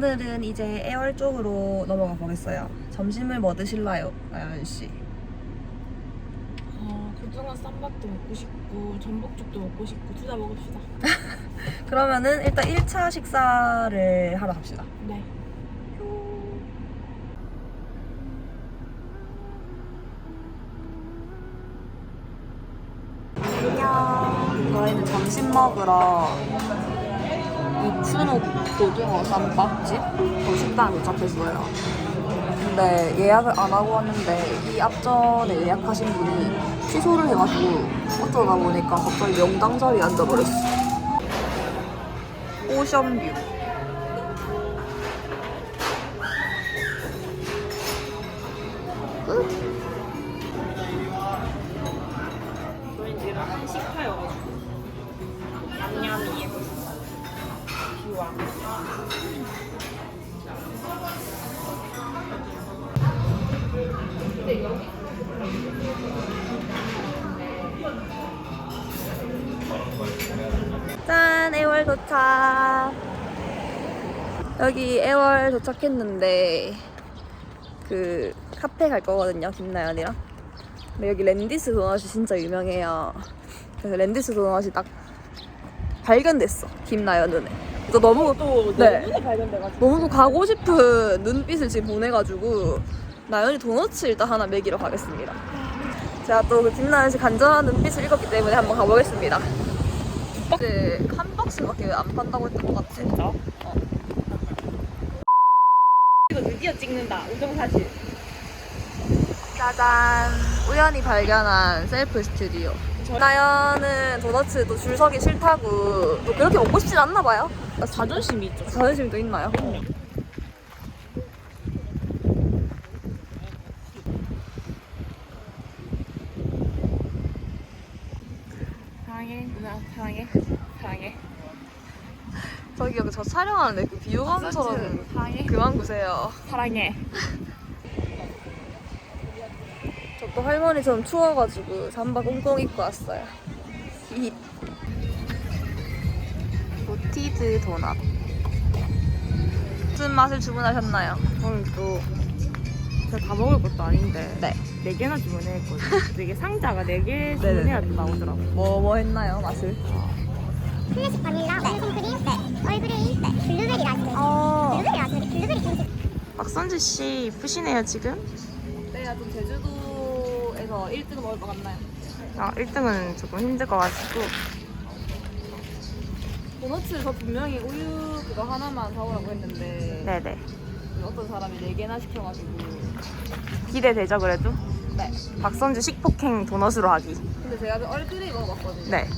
오늘은 이제 애월 쪽으로 넘어가 보겠어요. 점심을 뭐 드실라요, 나연 씨? 어, 고등어 쌈밥도 먹고 싶고 전복죽도 먹고 싶고 둘 다 먹읍시다. 그러면은 일단 1차 식사를 하러 갑시다. 네. 안녕. 저희는 점심 먹으러 이춘옥 고등어 쌈밥집 그 식당에 도착했어요. 근데 예약을 안 하고 왔는데 이 앞전에 예약하신 분이 취소를 해가지고 어쩌다 보니까 갑자기 명당 자리에 앉아버렸어. 오션뷰. 애월 도착. 여기 애월 도착했는데 그 카페 갈 거거든요, 김나연이랑. 근데 여기 랜디스 도넛이 진짜 유명해요. 그래서 랜디스 도넛이 딱 발견됐어, 김나연 눈에. 그래서 너무 또 네. 눈에 발견돼가지고. 너무 가고 싶은 눈빛을 지금 보내가지고 나연이 도넛을 일단 하나 먹이러 가겠습니다. 제가 또 그 김나연 씨 간절한 눈빛을 읽었기 때문에 한번 가보겠습니다. 근데 한 박스밖에 안 판다고 했던 것 같아. 진짜? 이거 드디어 찍는다. 우정사실. 짜잔! 우연히 발견한 셀프 스튜디오. 나연은 도넛도 줄 서기 싫다고 또 그렇게 먹고 싶진 않나 봐요. 자존심이 있죠. 자존심도 있나요? 사랑해 누나 사랑해 사랑해. 저기 여기 저 촬영하는데 그 비호감처럼 사랑해 그만 구세요. 사랑해. 저 또 할머니처럼 추워가지고 잠바 꽁꽁 입고 왔어요. 이 로티드 도넛. 무슨 맛을 주문하셨나요? 저는 또 제가 다 먹을 것도 아닌데 네. 네 개나 주문했거든요. 이게 상자가 네 개 네네네. 주문해야 나오더라고. 뭐, 뭐 했나요, 맛을? 클래식 바닐라, 우유 생크림, 네. 얼그레이, 네. 블루베리 라떼. 어. 블루베리 라떼, 블루베리 김치. 박선지 씨 이쁘시네요 지금. 네, 좀 제주도에서 1등 먹을 것 같나요? 아 1등은 조금 힘들 것 같고. 도넛을 저 분명히 우유 그거 하나만 사오라고 했는데 네네. 어떤 사람이 4개나 시켜가지고 기대되죠 그래도? 네. 박선주 식폭행 도넛으로 하기. 근데 제가 그 얼그레이 먹어봤거든요. 네.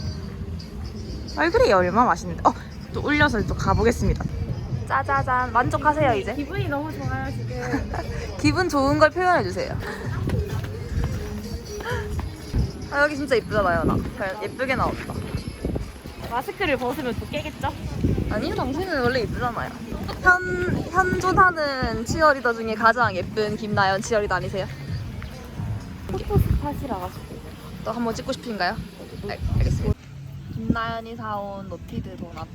얼그레이 얼마 맛있는데. 어, 또 올려서 또 가보겠습니다. 짜자잔. 만족하세요, 이제? 기분이 너무 좋아요 지금. 기분 좋은 걸 표현해 주세요. 아, 여기 진짜 이쁘잖아요, 나. 잘 예쁘게 나왔다. 마스크를 벗으면 또 깨겠죠? 아니요, 당신은 원래 이쁘잖아요. 현, 현존하는 치어리더 중에 가장 예쁜 김나연 치어리더 아니세요? 포토 스팟이라 가지고. 또 한번 찍고 싶으신가요? 네, 알겠습니다. 김나연이 사온 노티드 도넛.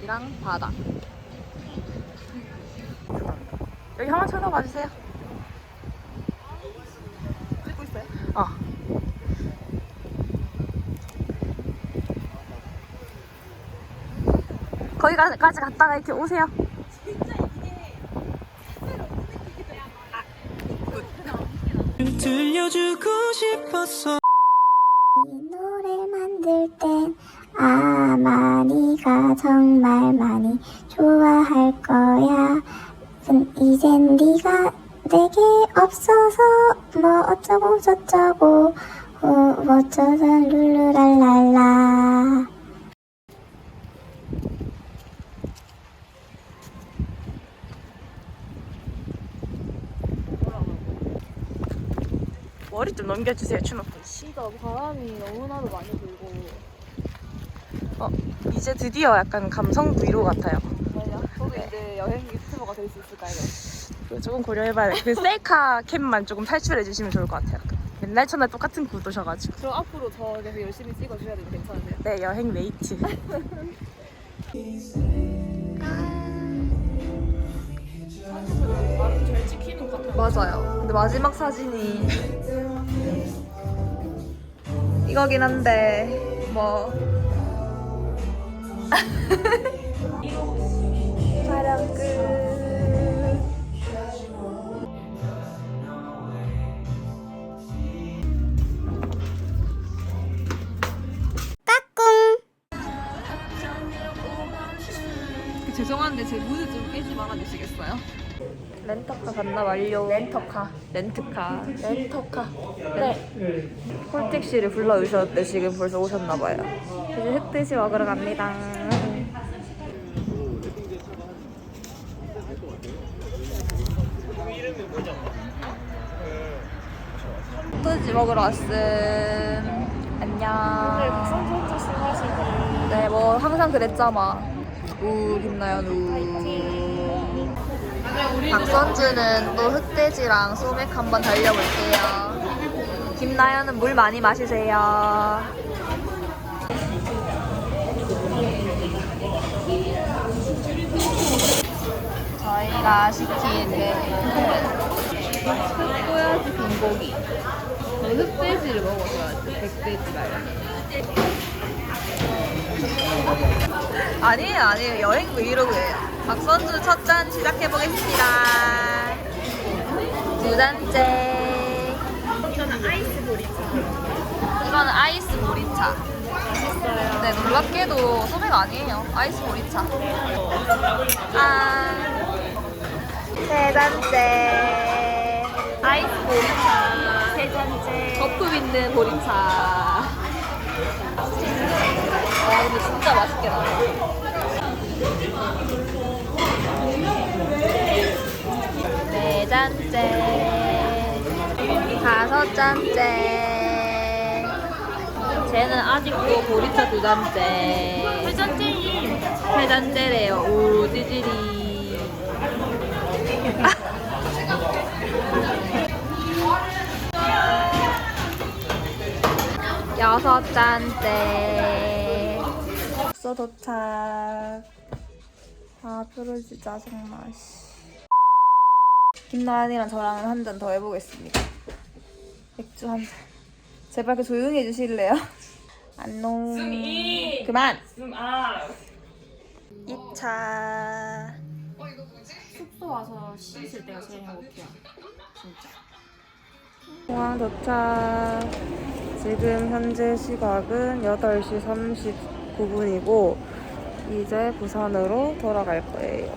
이랑 바다. 여기 한번 쳐다봐 주세요. 찍고 있어요? 어. 거기까지 갔다가 이렇게 오세요. 들려주고 싶었어 이 만들 땐 아마 네가 정말 많이 좋아할 거야. 근 이젠 네가 내게 없어서 뭐 어쩌고 저쩌고 어, 어쩌서 룰루랄랄라. 좀 넘겨주세요, 추노프 씨. 진짜 바람이 너무나도 많이 불고. 어, 이제 드디어 약간 감성 브이로그 같아요. 저도 이제 여행 유튜버가 될 수 있을까요? 그거 조금 고려해봐야 돼. 그 셀카 캠만 조금 탈출해 주시면 좋을 것 같아요. 맨날 첫날 똑같은 구도셔가지고. 그럼 앞으로 저 계속 열심히 찍어줘야 되면 괜찮은데요? 네, 여행 웨이트. 맞아요. 근데 마지막 사진이 이거긴 한데 뭐 촬영 끝. 그 죄송한데 제 무드 좀 깨지 말아주시겠어요? 렌터카 반납 완료. 렌터카. 렌트카. 렌터카. 네. 콜택시를 불러주셨는데 지금 벌써 오셨나봐요. 이제 흑돼지 먹으러 갑니다. 흑돼지 먹으러 왔음. 안녕. 네, 뭐 항상 그랬잖아. 우 김나연 우. 박선주는 또 흑돼지랑 소맥 한번 달려볼게요. 김나연은 물 많이 마시세요. 저희가 시킨 흑고야지 빈고기. 흑돼지를 먹어줘야지. 백돼지 말고. 아니에요, 아니에요. 여행 브이로그예요. 박선주 첫 잔 시작해 보겠습니다. 두 잔째. 이거는 아이스 보리차. 이거는 아이스 보리차. 맛있어요. 네, 놀랍게도 소맥 아니에요. 아이스 보리차. 아. 세 잔째. 아이스 보리차. 세 잔째. 거품 있는 보리차. 와 근데 진짜 맛있게 나와. 네 잔째, 다섯 잔째. 쟤는 아직도 보리차 두 잔째. 세 잔째임. 세 잔째래요. 오 찌질이. 여섯 잔째. 숙소 도착. 아, 뾰루지 짜증나, 씨. 김나연이랑 저랑 한잔 더 해보겠습니다. 맥주 한 잔. 제발 그 조용히 해주실래요? 안녕. 그만! 아 2차. 숙소 와서 씻을 때가 제일 행복해요. 진짜. 공항 도착. 지금 현재 시각은 8시 39분이고, 이제 부산으로 돌아갈 거예요.